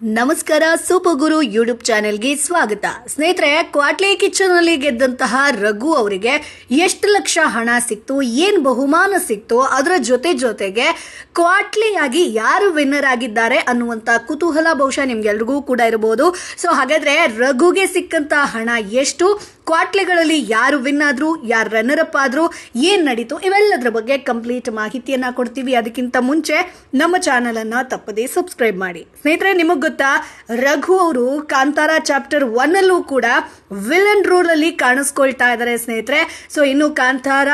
ನಮಸ್ಕಾರ ಸೂಪರ್ ಗುರು ಯೂಟ್ಯೂಬ್ ಚಾನೆಲ್ಗೆ ಸ್ವಾಗತ. ಸ್ನೇಹಿತರೆ, ಕ್ವಾಟ್ಲೆ ಕಿಚನ್ ಅಲ್ಲಿ ಗೆದ್ದಂತಹ ರಘು ಅವರಿಗೆ ಎಷ್ಟು ಲಕ್ಷ ಹಣ ಸಿಕ್ತು, ಏನ್ ಬಹುಮಾನ ಸಿಕ್ತು, ಅದರ ಜೊತೆ ಜೊತೆಗೆ ಕ್ವಾಟ್ಲೆಯಾಗಿ ಯಾರು ವಿನ್ನರ್ ಆಗಿದ್ದಾರೆ ಅನ್ನುವಂತ ಕುತೂಹಲ ಬಹುಶಃ ನಿಮ್ಗೆಲ್ರಿಗೂ ಕೂಡ ಇರಬಹುದು ಸೊ ಹಾಗಾದ್ರೆ ರಘುಗೆ ಸಿಕ್ಕಂತ ಹಣ ಎಷ್ಟು? ಕ್ವಾಟ್ಲೆಗಳಲ್ಲಿ ಯಾರು ವಿನ್ ಆದ್ರು, ಯಾರು ರನ್ನರ್ ಅಪ್ ಆದ್ರು ಏನ್ ನಡೀತು ಇವೆಲ್ಲದರ ಬಗ್ಗೆ ಕಂಪ್ಲೀಟ್ ಮಾಹಿತಿಯನ್ನ ಕೊಡ್ತೀವಿ. ಅದಕ್ಕಿಂತ ಮುಂಚೆ ನಮ್ಮ ಚಾನೆಲ್ ಅನ್ನ ತಪ್ಪದೇ ಸಬ್ಸ್ಕ್ರೈಬ್ ಮಾಡಿ. ಸ್ನೇಹಿತರೆ, ನಿಮಗ್ ಗೊತ್ತಾ? ರಘು ಅವರು ಕಾಂತಾರ ಚಾಪ್ಟರ್ ಒನ್ ಅಲ್ಲೂ ಕೂಡ ವಿಲನ್ ರೋಲ್ ಅಲ್ಲಿ ಕಾಣಿಸ್ಕೊಳ್ತಾ ಇದ್ದಾರೆ ಸ್ನೇಹಿತರೆ. ಸೊ ಇನ್ನು ಕಾಂತಾರ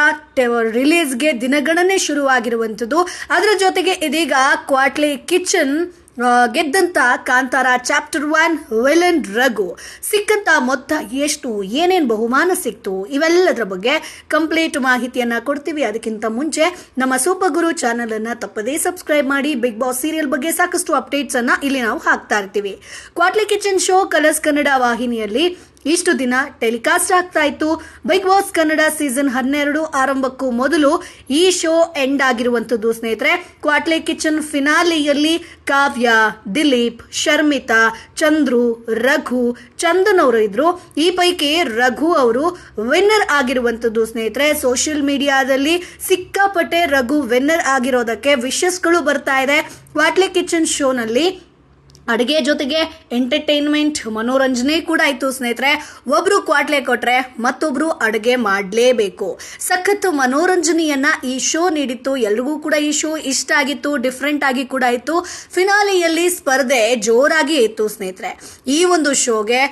ರಿಲೀಸ್ಗೆ ದಿನಗಣನೆ ಶುರುವಾಗಿರುವಂಥದ್ದು. ಅದರ ಜೊತೆಗೆ ಇದೀಗ ಕ್ವಾಟ್ಲೆ ಕಿಚನ್ ಆ, ಗೆದ್ದಂತ Kantara chapter one villain Raghu. ಸಿಕ್ಕಂತ ಮೊತ್ತ ಎಷ್ಟು ಏನೇನು ಬಹುಮಾನ ಸಿಕ್ತು ಇವೆಲ್ಲದರ ಬಗ್ಗೆ ಕಂಪ್ಲೀಟ್ ಮಾಹಿತಿಯನ್ನು ಕೊಡ್ತೀವಿ. ಅದಕ್ಕಿಂತ ಮುಂಚೆ ನಮ್ಮ ಸೂಪರ್ ಗುರು ಚಾನಲನ್ನು ತಪ್ಪದೇ ಸಬ್ಸ್ಕ್ರೈಬ್ ಮಾಡಿ ಬಿಗ್ ಬಾಸ್ ಸೀರಿಯಲ್ ಬಗ್ಗೆ ಸಾಕಷ್ಟು ಅಪ್ಡೇಟ್ಸನ್ನು ಇಲ್ಲಿ ನಾವು ಹಾಕ್ತಾ ಇರ್ತೀವಿ. Quatle kitchen show Colors Kannada ವಾಹಿನಿಯಲ್ಲಿ ಇಷ್ಟು ದಿನ ಟೆಲಿಕಾಸ್ಟ್ ಆಗ್ತಾ ಇತ್ತು. ಬಿಗ್ ಬಾಸ್ ಕನ್ನಡ ಸೀಸನ್ ಹನ್ನೆರಡು ಆರಂಭಕ್ಕೂ ಮೊದಲು ಈ ಶೋ ಎಂಡ್ ಆಗಿರುವಂಥದ್ದು. ಸ್ನೇಹಿತರೆ, ಕ್ವಾಟ್ಲೆ ಕಿಚನ್ ಫಿನಾಲಿಯಲ್ಲಿ ಕಾವ್ಯ, ದಿಲೀಪ್, ಶರ್ಮಿತಾ, ಚಂದ್ರು, ರಘು, ಚಂದನ್ ಅವರು ಇದ್ರು. ಈ ಪೈಕಿ ರಘು ಅವರು ವಿನ್ನರ್ ಆಗಿರುವಂಥದ್ದು. ಸ್ನೇಹಿತರೆ ಸೋಷಿಯಲ್ ಮೀಡಿಯಾದಲ್ಲಿ ಸಿಕ್ಕಾಪಟ್ಟೆ ರಘು ವಿನ್ನರ್ ಆಗಿರೋದಕ್ಕೆ ವಿಶಸ್ಗಳು ಬರ್ತಾ ಇದೆ. ಕ್ವಾಟ್ಲೆ ಕಿಚನ್ ಶೋನಲ್ಲಿ ಅಡುಗೆ ಜೊತೆಗೆ ಎಂಟರ್ಟೈನ್ಮೆಂಟ್ ಮನೋರಂಜನೆ ಕೂಡ ಆಯಿತು ಸ್ನೇಹಿತರೆ. ಒಬ್ರು ಕ್ವಾಟ್ಲೆ ಕೊಟ್ರೆ ಮತ್ತೊಬ್ರು ಅಡುಗೆ ಮಾಡಲೇಬೇಕು. ಸಖತ್ತು ಮನೋರಂಜನೆಯನ್ನ ಈ ಶೋ ನೀಡಿತ್ತು. ಎಲ್ರಿಗೂ ಕೂಡ ಈ ಶೋ ಇಷ್ಟ ಆಗಿತ್ತು ಡಿಫ್ರೆಂಟ್ ಆಗಿ ಕೂಡ ಇತ್ತು ಫಿನಾಲೆಯಲ್ಲಿ ಸ್ಪರ್ಧೆ ಜೋರಾಗಿ ಇತ್ತು ಸ್ನೇಹಿತರೆ. ಈ ಒಂದು ಶೋಗೆ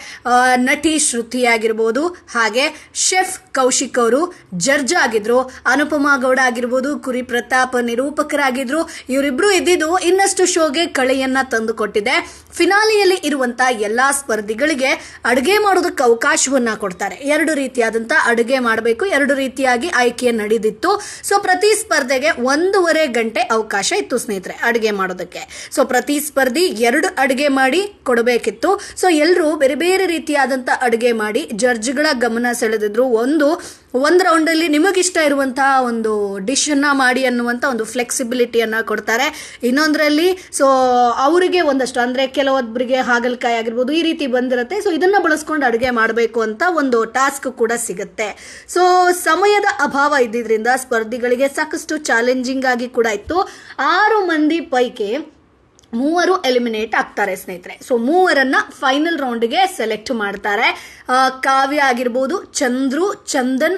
ನಟಿ ಶ್ರುತಿ ಆಗಿರ್ಬೋದು, ಹಾಗೆ ಶೆಫ್ ಕೌಶಿಕ್ ಅವರು ಜಡ್ಜ್ ಆಗಿದ್ರು, ಅನುಪಮಾ ಗೌಡ ಆಗಿರ್ಬೋದು, ಕುರಿ ಪ್ರತಾಪ್ ನಿರೂಪಕರಾಗಿದ್ರು. ಇವರಿಬ್ರು ಇದ್ದಿದ್ದು ಇನ್ನಷ್ಟು ಶೋಗೆ ಕಳೆಯನ್ನ ತಂದು ಕೊಟ್ಟಿದೆ ಫಿನಾಲೆಯಲ್ಲಿ ಇರುವಂತ ಎಲ್ಲಾ ಸ್ಪರ್ಧಿಗಳಿಗೆ ಅಡುಗೆ ಮಾಡೋದಕ್ಕೆ ಅವಕಾಶವನ್ನ ಕೊಡ್ತಾರೆ. ಎರಡು ರೀತಿಯಾದಂತ ಅಡುಗೆ ಮಾಡಬೇಕು, ಎರಡು ರೀತಿಯಾಗಿ ಆಯ್ಕೆ ನಡೆದಿತ್ತು. ಸೊ ಪ್ರತಿ ಸ್ಪರ್ಧೆಗೆ ಒಂದೂವರೆ ಗಂಟೆ ಅವಕಾಶ ಇತ್ತು ಸ್ನೇಹಿತರೆ ಅಡುಗೆ ಮಾಡೋದಕ್ಕೆ. ಸೊ ಪ್ರತಿ ಸ್ಪರ್ಧಿ ಎರಡು ಅಡುಗೆ ಮಾಡಿ ಕೊಡಬೇಕಿತ್ತು. ಸೊ ಎಲ್ಲರೂ ಬೇರೆ ಬೇರೆ ರೀತಿಯಾದಂತ ಅಡುಗೆ ಮಾಡಿ ಜಡ್ಜ್ಗಳ ಗಮನ ಸೆಳೆದಿದ್ರು. ಒಂದು ಒಂದು ರೌಂಡಲ್ಲಿ ನಿಮಗಿಷ್ಟ ಇರುವಂತಹ ಒಂದು ಡಿಶ್ ಅನ್ನ ಮಾಡಿ ಅನ್ನುವಂಥ ಒಂದು ಫ್ಲೆಕ್ಸಿಬಿಲಿಟಿಯನ್ನು ಕೊಡ್ತಾರೆ. ಇನ್ನೊಂದರಲ್ಲಿ ಸೊ ಅವರಿಗೆ ಒಂದಷ್ಟು ಅಂದ್ರೆ ಕೆಲವೊಬ್ಬರಿಗೆ ಹಾಗಲಕಾಯಿ ಆಗಿರ್ಬೋದು ಈ ರೀತಿ ಬಂದಿರುತ್ತೆ. ಸೊ ಇದನ್ನ ಬಳಸ್ಕೊಂಡು ಅಡುಗೆ ಮಾಡಬೇಕು ಅಂತ ಒಂದು ಟಾಸ್ಕ್ ಕೂಡ ಸಿಗುತ್ತೆ. ಸೊ ಸಮಯದ ಅಭಾವ ಇದ್ದಿದ್ರಿಂದ ಸ್ಪರ್ಧಿಗಳಿಗೆ ಸಾಕಷ್ಟು ಚಾಲೆಂಜಿಂಗ್ ಆಗಿ ಕೂಡ ಇತ್ತು. ಆರು ಮಂದಿ ಪೈಕಿ ಮೂವರು ಎಲಿಮಿನೇಟ್ ಆಗ್ತಾರೆ ಸ್ನೇಹಿತರೆ. ಸೊ ಮೂವರನ್ನ ಫೈನಲ್ ರೌಂಡ್ಗೆ ಸೆಲೆಕ್ಟ್ ಮಾಡ್ತಾರೆ. ಕಾವ್ಯ ಆಗಿರ್ಬೋದು, ಚಂದ್ರು, ಚಂದನ್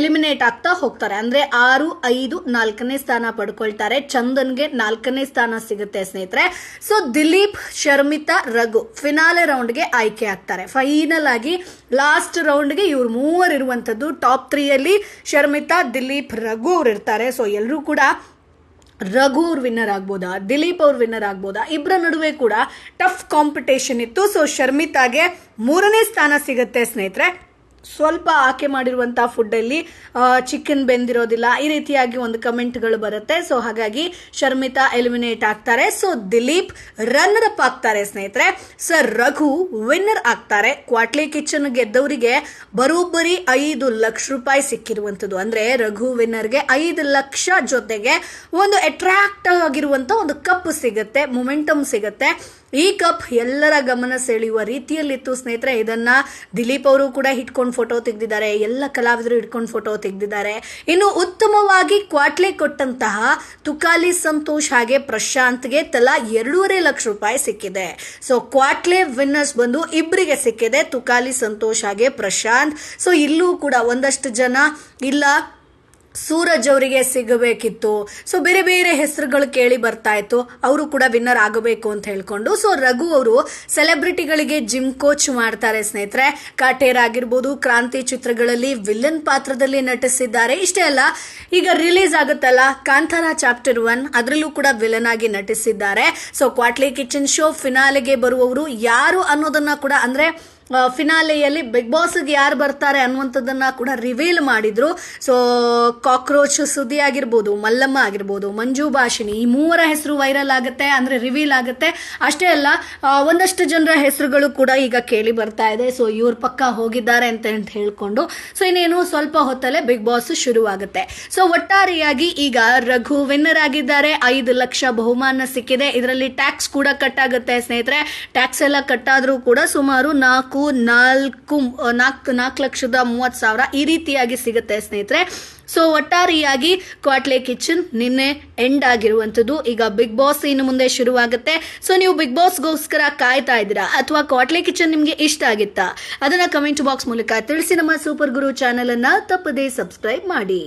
ಎಲಿಮಿನೇಟ್ ಆಗ್ತಾ ಹೋಗ್ತಾರೆ. ಅಂದ್ರೆ ಆರು, ಐದು, ನಾಲ್ಕನೇ ಸ್ಥಾನ ಪಡ್ಕೊಳ್ತಾರೆ. ಚಂದನ್ಗೆ ನಾಲ್ಕನೇ ಸ್ಥಾನ ಸಿಗುತ್ತೆ ಸ್ನೇಹಿತರೆ. ಸೊ ದಿಲೀಪ್, ಶರ್ಮಿತಾ, ರಘು ಫಿನಾಲೆ ರೌಂಡ್ಗೆ ಆಯ್ಕೆ ಆಗ್ತಾರೆ. ಫೈನಲ್ ಆಗಿ ಲಾಸ್ಟ್ ರೌಂಡ್ಗೆ ಇವ್ರು ಮೂವರು ಇರುವಂತದ್ದು ಟಾಪ್ ತ್ರೀಯಲ್ಲಿ ಶರ್ಮಿತಾ, ದಿಲೀಪ್, ರಘು ಅವ್ರು ಇರ್ತಾರೆ ಸೊ ಎಲ್ಲರೂ ಕೂಡ ರಘು ಅವ್ರು ವಿನ್ನರ್ ಆಗ್ಬೋದಾ? ದಿಲೀಪ್ ಅವ್ರು ವಿನ್ನರ್ ಆಗ್ಬೋದಾ? ಇಬ್ಬರ ನಡುವೆ ಕೂಡ ಟಫ್ ಕಾಂಪಿಟೇಷನ್ ಇತ್ತು. ಸೊ ಶರ್ಮಿತಾಗೆ ಮೂರನೇ ಸ್ಥಾನ ಸಿಗುತ್ತೆ ಸ್ನೇಹಿತರೆ. ಸ್ವಲ್ಪ ಆಕೆ ಮಾಡಿರುವಂಥ ಫುಡ್ಡಲ್ಲಿ ಚಿಕನ್ ಬೆಂದಿರೋದಿಲ್ಲ. ಈ ರೀತಿಯಾಗಿ ಒಂದು ಕಮೆಂಟ್ಗಳು ಬರುತ್ತೆ. ಸೊ ಹಾಗಾಗಿ ಶರ್ಮಿತಾ ಎಲಿಮಿನೇಟ್ ಆಗ್ತಾರೆ. ಸೊ ದಿಲೀಪ್ ರನ್ನರ್ ಅಪ್ ಆಗ್ತಾರೆ ಸ್ನೇಹಿತರೆ. ಸರ್ ರಘು ವಿನ್ನರ್ ಆಗ್ತಾರೆ. ಕ್ವಾಟ್ಲಿ ಕಿಚನ್ ಗೆದ್ದವರಿಗೆ ಬರೋಬ್ಬರಿ ಐದು ಲಕ್ಷ ರೂಪಾಯಿ ಸಿಕ್ಕಿರುವಂಥದ್ದು. ಅಂದ್ರೆ ರಘು ವಿನ್ನರ್ಗೆ ಐದು ಲಕ್ಷ ಜೊತೆಗೆ ಒಂದು ಅಟ್ರಾಕ್ಟ್ ಆಗಿರುವಂತ ಒಂದು ಕಪ್ ಸಿಗುತ್ತೆ ಮೊಮೆಂಟಮ್ ಸಿಗುತ್ತೆ. ಈ ಕಪ್ ಎಲ್ಲರ ಗಮನ ಸೆಳೆಯುವ ರೀತಿಯಲ್ಲಿತ್ತು ಸ್ನೇಹಿತರೆ. ಇದನ್ನ ದಿಲೀಪ್ ಅವರು ಕೂಡ ಹಿಡ್ಕೊಂಡು ಫೋಟೋ ತೆಗೆದಿದ್ದಾರೆ, ಎಲ್ಲ ಕಲಾವಿದರು ಹಿಡ್ಕೊಂಡು ಫೋಟೋ ತೆಗೆದಿದ್ದಾರೆ. ಇನ್ನು ಉತ್ತಮವಾಗಿ ಕ್ವಾಟ್ಲೆ ಕೊಟ್ಟಂತಹ ತುಕಾಲಿ ಸಂತೋಷ್ ಹಾಗೆ ಪ್ರಶಾಂತ್ಗೆ ತಲಾ ಎರಡೂವರೆ ಲಕ್ಷ ರೂಪಾಯಿ ಸಿಕ್ಕಿದೆ. ಸೊ ಕ್ವಾಟ್ಲೆ ವಿನ್ನರ್ಸ್ ಬಂದು ಇಬ್ಬರಿಗೆ ಸಿಕ್ಕಿದೆ ತುಕಾಲಿ ಸಂತೋಷ್ ಹಾಗೆ ಪ್ರಶಾಂತ್. ಸೊ ಇಲ್ಲೂ ಕೂಡ ಒಂದಷ್ಟು ಜನ ಇಲ್ಲ. ಸೂರಜ್ ಅವರಿಗೆ ಸಿಗಬೇಕಿತ್ತು. ಸೊ ಬೇರೆ ಬೇರೆ ಹೆಸರುಗಳು ಕೇಳಿ ಬರ್ತಾ ಇತ್ತು. ಅವರು ಕೂಡ ವಿನ್ನರ್ ಆಗಬೇಕು ಅಂತ ಹೇಳ್ಕೊಂಡು. ಸೊ ರಘು ಅವರು ಸೆಲೆಬ್ರಿಟಿಗಳಿಗೆ ಜಿಮ್ ಕೋಚ್ ಮಾಡ್ತಾರೆ ಸ್ನೇಹಿತರೆ. ಕಾಟೇರ್ ಆಗಿರ್ಬೋದು, ಕ್ರಾಂತಿ ಚಿತ್ರಗಳಲ್ಲಿ ವಿಲನ್ ಪಾತ್ರದಲ್ಲಿ ನಟಿಸಿದ್ದಾರೆ. ಇಷ್ಟೇ ಅಲ್ಲ, ಈಗ ರಿಲೀಸ್ ಆಗುತ್ತಲ್ಲ, ಕಾಂತಾರ ಚಾಪ್ಟರ್ ಒನ್ ಅದರಲ್ಲೂ ಕೂಡ ವಿಲನ್ ಆಗಿ ನಟಿಸಿದ್ದಾರೆ. ಸೊ ಕ್ವಾಟ್ಲಿ ಕಿಚನ್ ಶೋ ಫಿನಾಲೆಗೆ ಬರುವವರು ಯಾರು ಅನ್ನೋದನ್ನ ಕೂಡ ಅಂದ್ರೆ ಫಿನಾಲೆಯಲ್ಲಿ ಬಿಗ್ ಬಾಸ್ಗೆ ಯಾರು ಬರ್ತಾರೆ ಅನ್ನುವಂಥದ್ದನ್ನ ಕೂಡ ರಿವೀಲ್ ಮಾಡಿದ್ರು. ಸೊ ಕಾಕ್ರೋಚ್ ಸುದ್ದಿ ಆಗಿರ್ಬೋದು, ಮಲ್ಲಮ್ಮ ಆಗಿರ್ಬೋದು, ಮಂಜು ಭಾಷಿಣಿ ಈ ಮೂವರ ಹೆಸರು ವೈರಲ್ ಆಗುತ್ತೆ, ಅಂದ್ರೆ ರಿವೀಲ್ ಆಗುತ್ತೆ. ಅಷ್ಟೇ ಅಲ್ಲ ಒಂದಷ್ಟು ಜನರ ಹೆಸರುಗಳು ಕೂಡ ಈಗ ಕೇಳಿ ಬರ್ತಾ ಇದೆ. ಸೊ ಇವ್ರ ಪಕ್ಕ ಹೋಗಿದ್ದಾರೆ ಅಂತ ಅಂತ ಹೇಳ್ಕೊಂಡು. ಸೊ ಇನ್ನೇನು ಸ್ವಲ್ಪ ಹೊತ್ತಲ್ಲೇ ಬಿಗ್ ಬಾಸ್ ಶುರುವಾಗುತ್ತೆ. ಸೊ ಒಟ್ಟಾರೆಯಾಗಿ ಈಗ ರಘು ವಿನ್ನರ್ ಆಗಿದ್ದಾರೆ. ಐದು ಲಕ್ಷ ಬಹುಮಾನ ಸಿಕ್ಕಿದೆ. ಇದರಲ್ಲಿ ಟ್ಯಾಕ್ಸ್ ಕೂಡ ಕಟ್ ಆಗುತ್ತೆ ಸ್ನೇಹಿತರೆ. ಟ್ಯಾಕ್ಸ್ ಎಲ್ಲ ಕಟ್ಟಾದ್ರೂ ಕೂಡ ಸುಮಾರು ನಾಲ್ಕು ನಾಲ್ಕು ನಾಲ್ಕು ನಾಲ್ಕು ಲಕ್ಷದ ಮೂವತ್ತು ಸಾವಿರ ಈ ರೀತಿಯಾಗಿ ಸಿಗುತ್ತೆ ಸ್ನೇಹಿತರೆ. ಸೊ ಒಟ್ಟಾರೆಯಾಗಿ ಕ್ವಾಟ್ಲೆ ಕಿಚನ್ ನಿನ್ನೆ ಎಂಡ್ ಆಗಿರುವಂಥದ್ದು. ಈಗ ಬಿಗ್ ಬಾಸ್ ಇನ್ನು ಮುಂದೆ ಶುರುವಾಗುತ್ತೆ. ಸೊ ನೀವು ಬಿಗ್ ಬಾಸ್ಗೋಸ್ಕರ ಕಾಯ್ತಾ ಇದ್ದೀರಾ? ಅಥವಾ ಕ್ವಾಟ್ಲೆ ಕಿಚನ್ ನಿಮಗೆ ಇಷ್ಟ ಆಗಿತ್ತಾ? ಅದನ್ನು ಕಮೆಂಟ್ ಬಾಕ್ಸ್ ಮೂಲಕ ತಿಳಿಸಿ ನಮ್ಮ ಸೂಪರ್ ಗುರು ಚಾನಲನ್ನು ತಪ್ಪದೇ ಸಬ್ಸ್ಕ್ರೈಬ್ ಮಾಡಿ.